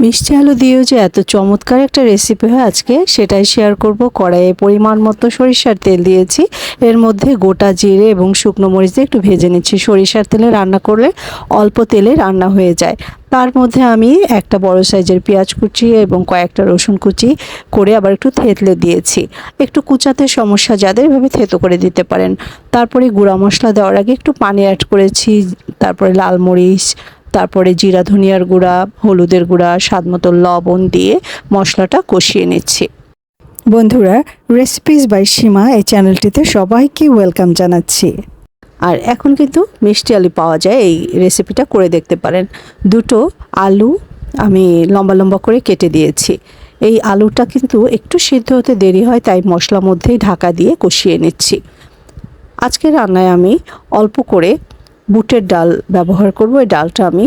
মিষ্টি আলু দিয়েও যে এত চমৎকার একটা রেসিপি হয় আজকে, সেটাই শেয়ার করব। কড়াইয়ে পরিমাণ মতো সরিষার তেল দিয়েছি। এর মধ্যে গোটা জিরে এবং শুকনো মরিচ দিয়ে একটু ভেজে নিচ্ছি। সরিষার তেলে রান্না করলে অল্প তেলে রান্না হয়ে যায়। তার মধ্যে আমি একটা বড় সাইজের পেঁয়াজ কুচি এবং কয়েকটা রসুন কুচি করে আবার একটু থেতলে দিয়েছি। একটু কুচাতে সমস্যা যাদের, এভাবে থেতো করে দিতে পারেন। তারপরে গুঁড়া মশলা দেওয়ার আগে একটু পানি অ্যাড করেছি। তারপরে লাল মরিচ তারপরে জিরা ধনিয়ার গুঁড়া হলুদের গুঁড়া স্বাদ মতো লবণ দিয়ে মশলাটা কষিয়ে নিচ্ছি। বন্ধুরা রেসিপিস বাই সীমা এই চ্যানেলটিতে সবাইকে ওয়েলকাম জানাচ্ছি। আর এখন কিন্তু মিষ্টি আলু পাওয়া যায় এই রেসিপিটা করে দেখতে পারেন। দুটো আলু আমি লম্বা লম্বা করে কেটে দিয়েছি। এই আলুটা কিন্তু একটু সিদ্ধ হতে দেরি হয় তাই মশলা মধ্যেই ঢাকা দিয়ে কষিয়ে নিচ্ছি। আজকে রান্নায় আমি অল্প করে বুটের ডাল ব্যবহার করব। এই ডালটা আমি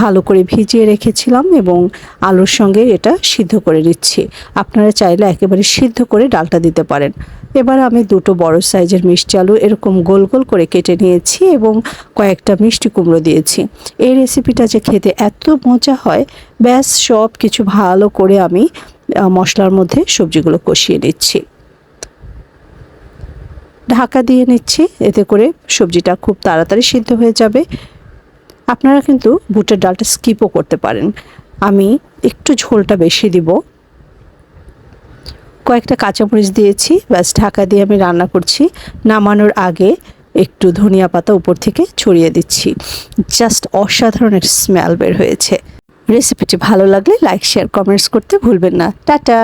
ভালো করে ভিজিয়ে রেখেছিলাম এবং আলুর সঙ্গে এটা সিদ্ধ করে নিচ্ছি। আপনারা চাইলে একেবারে সিদ্ধ করে ডালটা দিতে পারেন। এবার আমি দুটো বড় সাইজের মিষ্টি আলু এরকম গোল গোল করে কেটে নিয়েছি এবং কয়েকটা মিষ্টি কুমড়ো দিয়েছি। এই রেসিপিটা যে খেতে এত মজা হয়, ব্যাস সব কিছু ভালো করে আমি মশলার মধ্যে সবজিগুলো কষিয়ে নিচ্ছি। ঢাকা দিয়ে নিচ্ছি। এতে করে সবজিটা খুব তাড়াতাড়ি সিদ্ধ হয়ে যাবে। আপনারা কিন্তু বুটের ডালটা স্কিপও করতে পারেন। আমি একটু ঝোলটা বেশি দিব। কয়েকটা কাঁচামরিচ দিয়েছি। ব্যাস, ঢাকা দিয়ে আমি রান্না করছি। নামানোর আগে একটু ধনিয়া পাতা উপর থেকে ছড়িয়ে দিচ্ছি। জাস্ট অসাধারণ একটা স্মেল বের হয়েছে। রেসিপিটি ভালো লাগলে লাইক, শেয়ার, কমেন্টস করতে ভুলবেন না। টাটা!